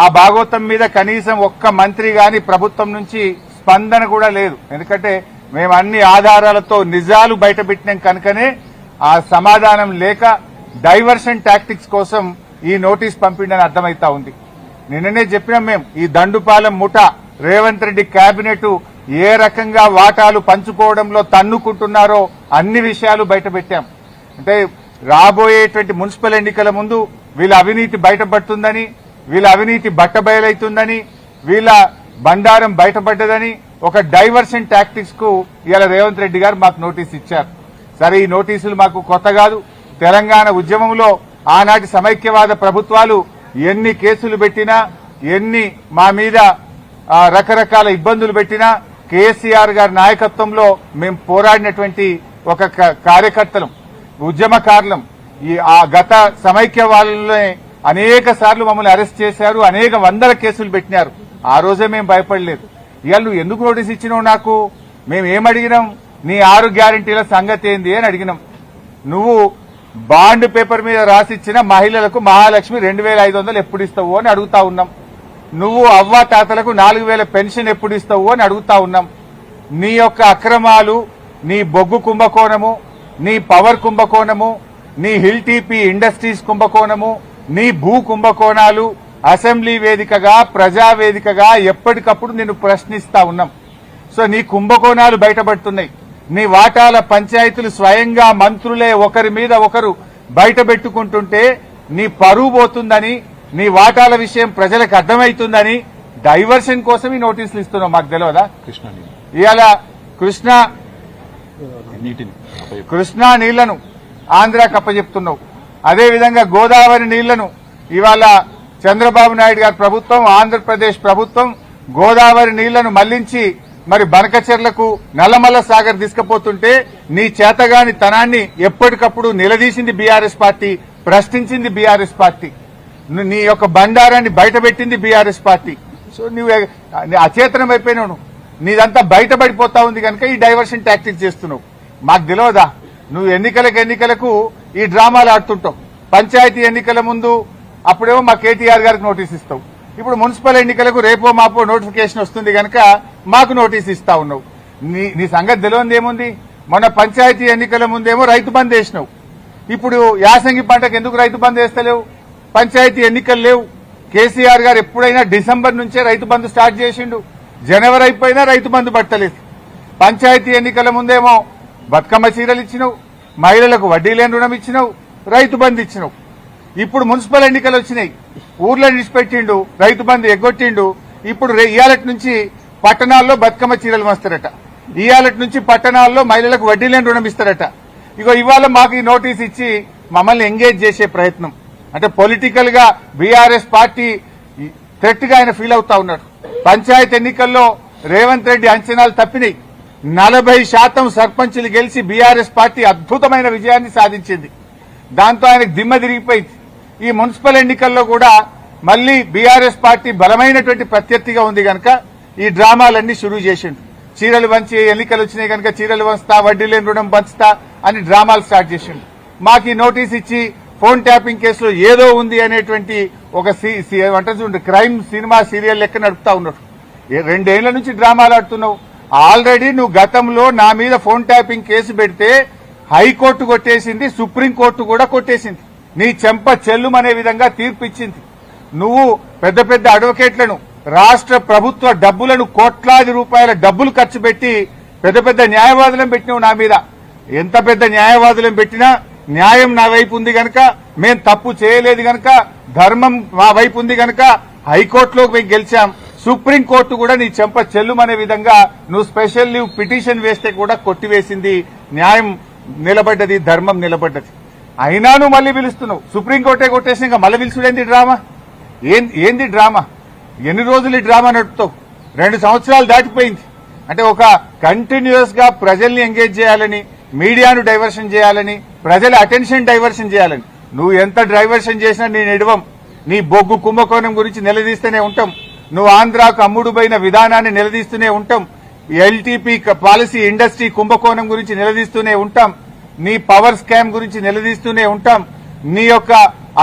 ఆ భాగవతం మీద కనీసం ఒక్క మంత్రి గాని ప్రభుత్వం నుంచి స్పందన కూడా లేదు. ఎందుకంటే మేము అన్ని ఆధారాలతో నిజాలు బయటపెట్టినాం కనుకనే ఆ సమాధానం లేక డైవర్షన్ టాక్టిక్స్ కోసం ఈ నోటీస్ పంపిండని అర్థమైతా ఉంది. నిన్ననే చెప్పినాం మేము ఈ దండుపాలెం ముఠ రేవంత్ రెడ్డి కేబినెట్ ఏ రకంగా వాటాలు పంచుకోవడంలో తన్నుకుంటున్నారో అన్ని విషయాలు బయటపెట్టాం. అంటే రాబోయేటువంటి మున్సిపల్ ఎన్నికల ముందు వీళ్ళ అవినీతి బయటపడుతుందని వీళ్ళ అవినీతి బట్టబయలైతుందని వీళ్ళ బండారం బయటపడ్డదని ఒక డైవర్షన్ టాక్టిక్స్కు ఇవాళ రేవంత్ రెడ్డి గారు మాకు నోటీస్ ఇచ్చారు. సరే ఈ నోటీసులు మాకు కొత్త కాదు. తెలంగాణ ఉద్యమంలో ఆనాటి సమైక్యవాద ప్రభుత్వాలు ఎన్ని కేసులు పెట్టినా ఎన్ని మా మీద రకరకాల ఇబ్బందులు పెట్టినా కేసీఆర్ గారి నాయకత్వంలో మేము పోరాడినటువంటి ఒక క- కార్యకర్తలం ఉద్యమకారులం. ఈ ఆ గత సమైక్యవాదంలోనే అనేక సార్లు మమ్మల్ని అరెస్ట్ చేశారు అనేక వందల కేసులు పెట్టినారు. ఆ రోజే మేము భయపడలేదు. ఇవాళ నువ్వు ఎందుకు నోటీస్ ఇచ్చినావు నాకు? మేము ఏమడిగినాం? నీ ఆరు గ్యారంటీల సంగతి ఏంది అని అడిగినాం. నువ్వు బాండ్ పేపర్ మీద రాసిచ్చిన మహిళలకు మహాలక్ష్మి రెండు వేల ఐదు వందలు ఎప్పుడు ఇస్తావు అని అడుగుతా ఉన్నాం. నువ్వు అవ్వ తాతలకు నాలుగు వేల పెన్షన్ ఎప్పుడు ఇస్తావు అని అడుగుతా ఉన్నాం. నీ యొక్క అక్రమాలు నీ బొగ్గు కుంభకోణము నీ పవర్ కుంభకోణము నీ హిల్ టీపీ ఇండస్ట్రీస్ కుంభకోణము నీ భూ కుంభకోణాలు అసెంబ్లీ వేదికగా ప్రజా వేదికగా ఎప్పటికప్పుడు నిన్ను ప్రశ్నిస్తా ఉన్నాం. సో నీ కుంభకోణాలు బయటపడుతున్నాయి. నీ వాటాల పంచాయతీలు స్వయంగా మంత్రులే ఒకరి మీద ఒకరు బయట పెట్టుకుంటుంటే నీ పరువు పోతుందని నీ వాటాల విషయం ప్రజలకు అర్థమవుతుందని డైవర్షన్ కోసం ఈ నోటీసులు ఇస్తున్నావు మాకు తెలియదా కృష్ణా ఇవాళ కృష్ణా నీటిని. కృష్ణా నీళ్ళను ఆంధ్రాకి అప్పచెప్తున్నావు. అదేవిధంగా గోదావరి నీళ్ళను ఇవాళ చంద్రబాబు నాయుడు గారి ప్రభుత్వం ఆంధ్రప్రదేశ్ ప్రభుత్వం గోదావరి నీళ్ళను మళ్ళించి మరి బనకచెర్లకు నల్లమల్ల సాగర్ తీసుకుపోతుంటే నీ చేతగాని తనాన్ని ఎప్పటికప్పుడు నిలదీసింది బీఆర్ఎస్ పార్టీ ప్రశ్నించింది బీఆర్ఎస్ పార్టీ. నీ యొక్క బండారాన్ని బయటపెట్టింది బీఆర్ఎస్ పార్టీ. సో నువ్వు అచేతనం అయిపోయినావు నీదంతా బయటపడిపోతా ఉంది కనుక ఈ డైవర్షన్ టాక్టిక్ చేస్తున్నావు. మాకు తెలియదా నువ్వు ఎన్నికలకు ఎన్నికలకు ఈ డ్రామాలు ఆడుతుంటాం. పంచాయతీ ఎన్నికల ముందు అప్పుడేమో మా కేటీఆర్ గారికి నోటీస్ ఇస్తావు ఇప్పుడు మున్సిపల్ ఎన్నికలకు రేపో మాపో నోటిఫికేషన్ వస్తుంది కనుక మాకు నోటీస్ ఇస్తా ఉన్నావు. నీ నీ సంగతి తెలియంది ఏముంది? మొన్న పంచాయతీ ఎన్నికల ముందేమో రైతు బంద్ వేసినావు. ఇప్పుడు యాసంగి పంటకు ఎందుకు రైతు బంద్ వేస్తలేవు? పంచాయతీ ఎన్నికలు లేవు. కేసీఆర్ గారు ఎప్పుడైనా డిసెంబర్ నుంచే రైతు బంధు స్టార్ట్ చేసిండు. జనవరి అయిపోయినా రైతు బంధు పట్టలేదు. పంచాయతీ ఎన్నికల ముందేమో బతుకమ్మ చీరలు ఇచ్చినావు. మహిళలకు వడ్డీ లేని రుణం ఇచ్చినావు రైతు బంద్ ఇచ్చినావు. ఇప్పుడు మున్సిపల్ ఎన్నికలు వచ్చినాయి. ఊర్లో నిడిచిపెట్టిండు రైతు బంద్ ఎగ్గొట్టిండు. ఇప్పుడు రే- ఇయాలటి నుంచి పట్టణాల్లో బతుకమ్మ చీరలు వస్తారట ఇయాలటి నుంచి పట్టణాల్లో మహిళలకు వడ్డీ లేని రుణం ఇస్తారట. ఇగో ఇవాళ మాకు ఈ నోటీస్ ఇచ్చి మమ్మల్ని ఎంగేజ్ చేసే ప్రయత్నం. అంటే పొలిటికల్గా బీఆర్ఎస్ పార్టీ థ్రెట్గా ఆయన ఫీల్ అవుతా ఉన్నాడు. పంచాయత్ ఎన్నికల్లో రేవంత్ రెడ్డి అంచనాలు తప్పినాయి. నలభై శాతం సర్పంచులు గెలిచి బీఆర్ఎస్ పార్టీ అద్భుతమైన విజయాన్ని సాధించింది. దాంతో ఆయనకు దిమ్మ తిరిగిపోయింది. ఈ మున్సిపల్ ఎన్నికల్లో కూడా మళ్ళీ బీఆర్ఎస్ పార్టీ బలమైనటువంటి ప్రత్యర్థిగా ఉంది గనక ఈ డ్రామాలన్నీ షురూ చేసిండు. చీరలు వంచి ఎన్నికలు వచ్చినాయి కనుక చీరలు వంచుతా వడ్డీ లేని రుణం పంచుతా అని డ్రామాలు స్టార్ట్ చేసిండు. మాకు ఈ నోటీస్ ఇచ్చి ఫోన్ ట్యాపింగ్ కేసులో ఏదో ఉంది అనేటువంటి ఒక సి- సి- చూడండి క్రైమ్ సినిమా సీరియల్ లెక్క నడుపుతా ఉన్నారు. రెండేళ్ళ నుంచి డ్రామాలు ఆడుతున్నావు. ఆల్రెడీ నువ్వు గతంలో నా మీద ఫోన్ ట్యాపింగ్ కేసు పెడితే హైకోర్టు కొట్టేసింది సుప్రీంకోర్టు కూడా కొట్టేసింది. నీ చెంప చెల్లుమనే విధంగా తీర్పు ఇచ్చింది నువ్వు పెద్ద పెద్ద అడ్వకేట్లను రాష్ట్ర ప్రభుత్వ డబ్బులను కోట్లాది రూపాయల డబ్బులు ఖర్చు పెట్టి పెద్ద పెద్ద న్యాయవాదులను పెట్టినావు నా మీద. ఎంత పెద్ద న్యాయవాదులను పెట్టినా న్యాయం నా వైపు ఉంది గనక మేం తప్పు చేయలేదు గనక ధర్మం మా వైపు ఉంది గనక హైకోర్టులో మేము గెలిచాం. సుప్రీంకోర్టు కూడా నీ చెంప చెల్లుమనే విధంగా నువ్వు స్పెషల్ లీవ్ పిటిషన్ వేస్తే కూడా కొట్టివేసింది న్యాయం నిలబడ్డది ధర్మం నిలబడ్డది. అయినా నువ్వు మళ్ళీ పిలుస్తున్నావు. సుప్రీంకోర్టే కొట్టేసి ఇంకా మళ్ళీ పిలుచుడేంది డ్రామా? ఏం ఏంది డ్రామా? ఎన్ని రోజులు ఈ డ్రామా నడుపుతావు? రెండు సంవత్సరాలు దాటిపోయింది. అంటే ఒక కంటిన్యూస్గా ప్రజల్ని ఎంగేజ్ చేయాలని మీడియాను డైవర్షన్ చేయాలని ప్రజల అటెన్షన్ డైవర్షన్ చేయాలని. నువ్వు ఎంత డైవర్షన్ చేసినా నేను ఎడవం. నీ బొగ్గు కుంభకోణం గురించి నిలదీస్తూనే ఉంటాం. నువ్వు ఆంధ్రాకు అమ్ముడుపోయిన విధానాన్ని నిలదీస్తూనే ఉంటాం. ఎల్టీపీ పాలసీ ఇండస్ట్రీ కుంభకోణం గురించి నిలదీస్తూనే ఉంటాం. నీ పవర్ స్కామ్ గురించి నిలదీస్తూనే ఉంటాం. నీ యొక్క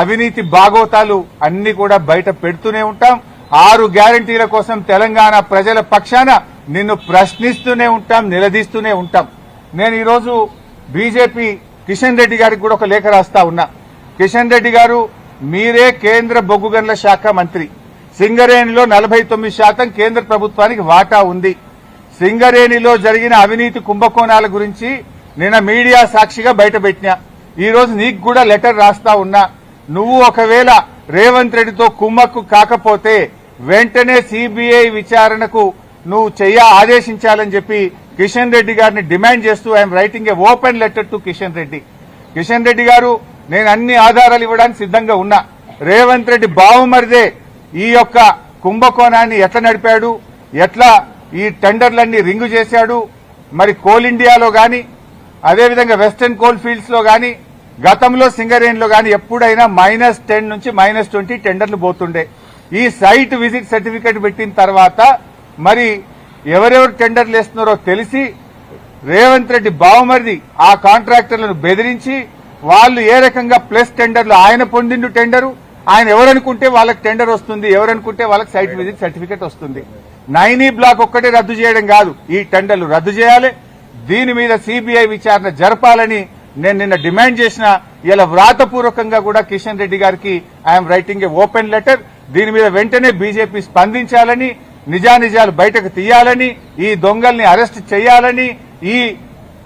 అవినీతి బాగోతాలు అన్ని కూడా బయట పెడుతూనే ఉంటాం. ఆరు గ్యారంటీల కోసం తెలంగాణ ప్రజల పక్షాన నిన్ను ప్రశ్నిస్తూనే ఉంటాం నిలదీస్తూనే ఉంటాం. నేను ఈరోజు బీజేపీ కిషన్ రెడ్డి గారికి కూడా ఒక లేఖ రాస్తా ఉన్నా. కిషన్ రెడ్డి గారు మీరే కేంద్ర బొగ్గు గనుల శాఖ మంత్రి. సింగరేణిలో నలభై తొమ్మిది శాతం కేంద్ర ప్రభుత్వానికి వాటా ఉంది. సింగరేణిలో జరిగిన అవినీతి కుంభకోణాల గురించి నిన్న మీడియా సాక్షిగా బయటపెట్టినా. ఈ రోజు నీకు కూడా లెటర్ రాస్తా ఉన్నా. నువ్వు ఒకవేళ రేవంత్ రెడ్డితో కుమ్మక్కు కాకపోతే వెంటనే సిబిఐ విచారణకు నువ్వు చెయ్య ఆదేశించాలని చెప్పి కిషన్ రెడ్డి గారిని డిమాండ్ చేస్తూ I'm writing a open letter to Kishan Reddy. Kishan Reddy గారు నేను అన్ని ఆధారాలు ఇవ్వడానికి సిద్ధంగా ఉన్నా. రేవంత్ రెడ్డి బావుమరిదే ఈ యొక్క కుంభకోణాన్ని ఎట్లా నడిపాడు? ఎట్లా ఈ టెండర్లన్నీ రింగు చేశాడు? మరి కోల్ ఇండియాలో గాని అదేవిధంగా వెస్టర్న్ కోల్ ఫీల్డ్స్లో గాని గతంలో సింగరేణిలో గాని ఎప్పుడైనా మైనస్ టెన్ నుంచి మైనస్ ట్వంటీ టెండర్లు పోతుండే. ఈ సైట్ విజిట్ సర్టిఫికేట్ పెట్టిన తర్వాత మరి ఎవరెవరు టెండర్లు వేస్తున్నారో తెలిసి రేవంత్ రెడ్డి బావమరిది ఆ కాంట్రాక్టర్లను బెదిరించి వాళ్ళు ఏ రకంగా ప్లస్ టెండర్లు ఆయన పొందిండు టెండరు? ఆయన ఎవరనుకుంటే వాళ్ళకి టెండర్ వస్తుంది ఎవరనుకుంటే వాళ్ళకి సైట్ విజిట్ సర్టిఫికేట్ వస్తుంది. నైనీ బ్లాక్ ఒక్కటే రద్దు చేయడం కాదు ఈ టెండర్లు రద్దు చేయాలి. దీని మీద సిబిఐ విచారణ జరపాలని నేను నిన్న డిమాండ్ చేసిన ఇలా వ్రాతపూర్వకంగా కూడా కిషన్ రెడ్డి గారికి I'm writing a open letter దీని మీద వెంటనే బీజేపీ స్పందించాలని నిజానిజాలు బయటకు తీయాలని ఈ దొంగల్ని అరెస్ట్ చేయాలని ఈ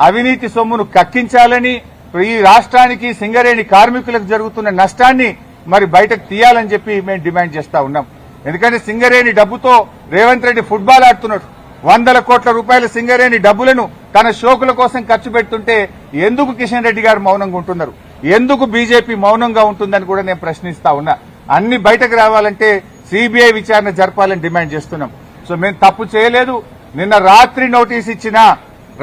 అవినీతి సొమ్మును కక్కించాలని ఈ రాష్ట్రానికి సింగరేణి కార్మికులకు జరుగుతున్న నష్టాన్ని మరి బయటకు తీయాలని చెప్పి మేము డిమాండ్ చేస్తా ఉన్నాం. ఎందుకంటే సింగరేణి డబ్బుతో రేవంత్ రెడ్డి ఫుట్బాల్ ఆడుతున్నాడు. వందల కోట్ల రూపాయల సింగరేణి డబ్బులను తన షోకుల కోసం ఖర్చు పెడుతుంటే ఎందుకు కిషన్ రెడ్డి గారు మౌనంగా ఉంటున్నారు? ఎందుకు బీజేపీ మౌనంగా ఉంటుందని కూడా నేను ప్రశ్నిస్తా ఉన్నా. అన్ని బయటకు రావాలంటే సిబిఐ విచారణ జరపాలని డిమాండ్ చేస్తున్నాం. సో మేము తప్పు చేయలేదు. నిన్న రాత్రి నోటీస్ ఇచ్చినా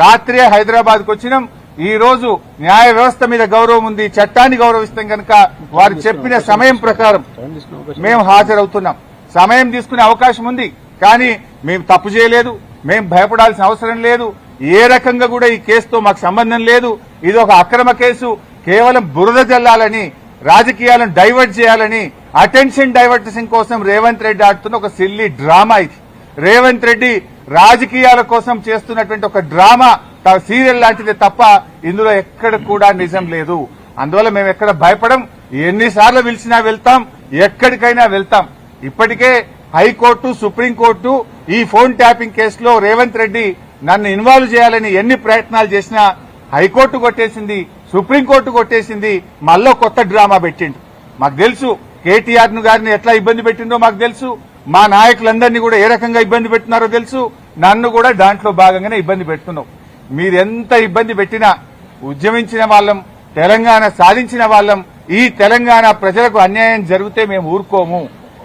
రాత్రే హైదరాబాద్కు వచ్చినాం. ఈ రోజు న్యాయ వ్యవస్థ మీద గౌరవం ఉంది చట్టాన్ని గౌరవిస్తాం కనుక వారు చెప్పిన సమయం ప్రకారం మేము హాజరవుతున్నాం. సమయం తీసుకునే అవకాశం ఉంది కానీ మేము తప్పు చేయలేదు మేము భయపడాల్సిన అవసరం లేదు. ఏ రకంగా కూడా ఈ కేసుతో మాకు సంబంధం లేదు. ఇది ఒక అక్రమ కేసు. కేవలం బురద జల్లాలని రాజకీయాలను డైవర్ట్ చేయాలని అటెన్షన్ డైవర్టేషన్ కోసం రేవంత్ రెడ్డి ఆడుతున్న ఒక సిల్లీ డ్రామా ఇది. రేవంత్ రెడ్డి రాజకీయాల కోసం చేస్తున్నటువంటి ఒక డ్రామా సీరియల్ లాంటిదే తప్ప ఇందులో ఎక్కడ కూడా నిజం లేదు. అందువల్ల మేము ఎక్కడ భయపడం ఎన్నిసార్లు పిలిచినా వెళ్తాం ఎక్కడికైనా వెళ్తాం. ఇప్పటికే హైకోర్టు సుప్రీంకోర్టు ఈ ఫోన్ ట్యాపింగ్ కేసులో రేవంత్ రెడ్డి నన్ను ఇన్వాల్వ్ చేయాలని ఎన్ని ప్రయత్నాలు చేసినా హైకోర్టు కొట్టేసింది సుప్రీంకోర్టు కొట్టేసింది మళ్ళీ కొత్త డ్రామా పెట్టిండు. మాకు తెలుసు కేటీఆర్ను గారిని ఎట్లా ఇబ్బంది పెట్టిందో మాకు తెలుసు మా నాయకులందరినీ కూడా ఏ రకంగా ఇబ్బంది పెట్టినారో తెలుసు నన్ను కూడా దాంట్లో భాగంగానే ఇబ్బంది పెడుతున్నావు మీరెంత ఇబ్బంది పెట్టినా ఉద్యమించిన వాళ్ళం తెలంగాణ సాధించిన వాళ్ళం ఈ తెలంగాణ ప్రజలకు అన్యాయం జరిగితే మేము ఊరుకోము.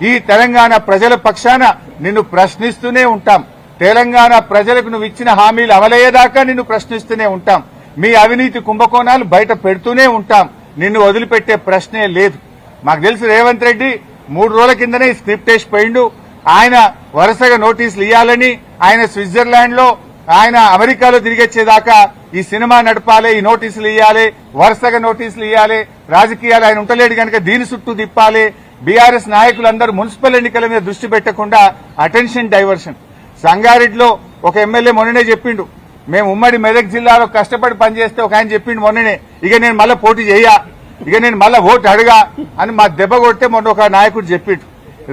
ఈ తెలంగాణ ప్రజల పక్షాన నిన్ను ప్రశ్నిస్తూనే ఉంటాం. తెలంగాణ ప్రజలకు నువ్వు ఇచ్చిన హామీలు అవలయ్యేదాకా నిన్ను ప్రశ్నిస్తూనే ఉంటాం. మీ అవినీతి కుంభకోణాలు బయట పెడుతూనే ఉంటాం. నిన్ను వదిలిపెట్టే ప్రశ్నే లేదు. మాకు తెలుసు రేవంత్ రెడ్డి మూడు రోజుల కిందనే స్క్రిప్ట్ వేసిపోయిండు ఆయన వరుసగా నోటీసులు ఇవ్వాలని ఆయన స్విట్జర్లాండ్లో ఆయన అమెరికాలో తిరిగొచ్చేదాకా ఈ సినిమా నడపాలి ఈ నోటీసులు ఇవ్వాలి వరుసగా నోటీసులు ఇవ్వాలి రాజకీయాలు ఆయన ఉంటలేడు కనుక దీని చుట్టూ తిప్పాలి. బీఆర్ఎస్ నాయకులందరూ మున్సిపల్ ఎన్నికల మీద దృష్టి పెట్టకుండా అటెన్షన్ డైవర్షన్. సంగారెడ్డిలో ఒక ఎమ్మెల్యే మొన్ననే చెప్పిండు మేము ఉమ్మడి మెదక్ జిల్లాలో కష్టపడి పనిచేస్తే ఒక ఆయన చెప్పిండు మొన్ననే ఇక నేను మళ్ళీ పోటీ చేయా ఇక నేను మళ్ళీ ఓటు అడగా అని మా దెబ్బ కొడితే మొన్న ఒక నాయకుడు చెప్పిండు.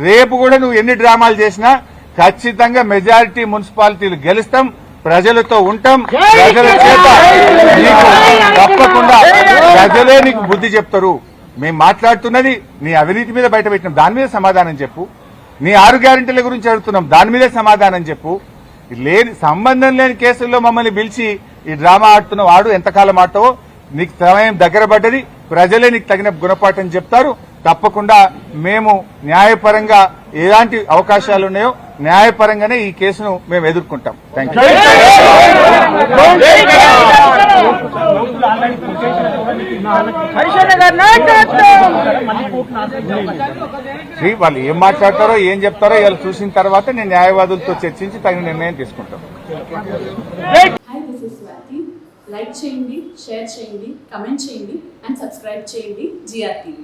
రేపు కూడా నువ్వు ఎన్ని డ్రామాలు చేసినా ఖచ్చితంగా మెజారిటీ మున్సిపాలిటీలు గెలుస్తాం ప్రజలతో ఉంటాం. ప్రజల చేత నీకు తప్పకుండా ప్రజలే నీకు బుద్ధి చెప్తారు. మేము మాట్లాడుతున్నది నీ అవినీతి మీద బయట పెట్టినాం దాని మీద సమాధానం చెప్పు. నీ ఆరు గ్యారెంటీల గురించి అడుగుతున్నాం. దాని మీదే సమాధానం చెప్పు. లేని సంబంధం లేని కేసుల్లో మమ్మల్ని పిలిచి ఈ డ్రామా ఆడుతున్న వాడు ఎంతకాలం ఆడతావో నీకు సమయం దగ్గర పడ్డది. ప్రజలే నీకు తగిన గుణపాఠం చెప్తారు. తప్పకుండా మేము న్యాయపరంగా ఎలాంటి అవకాశాలు ఉన్నాయో న్యాయపరంగానే ఈ కేసును మేము ఎదుర్కొంటాం. థ్యాంక్ శ్రీ వాళ్ళు ఏం మాట్లాడతారో ఏం చెప్తారో ఇలా చూసిన తర్వాత నేను న్యాయవాదులతో చర్చించి తగిన నిర్ణయం తీసుకుంటాం. లైక్ చేయండి షేర్ చేయండి కమెంట్ చేయండి అండ్ సబ్స్క్రైబ్ చేయండి జిఆర్ టీవీ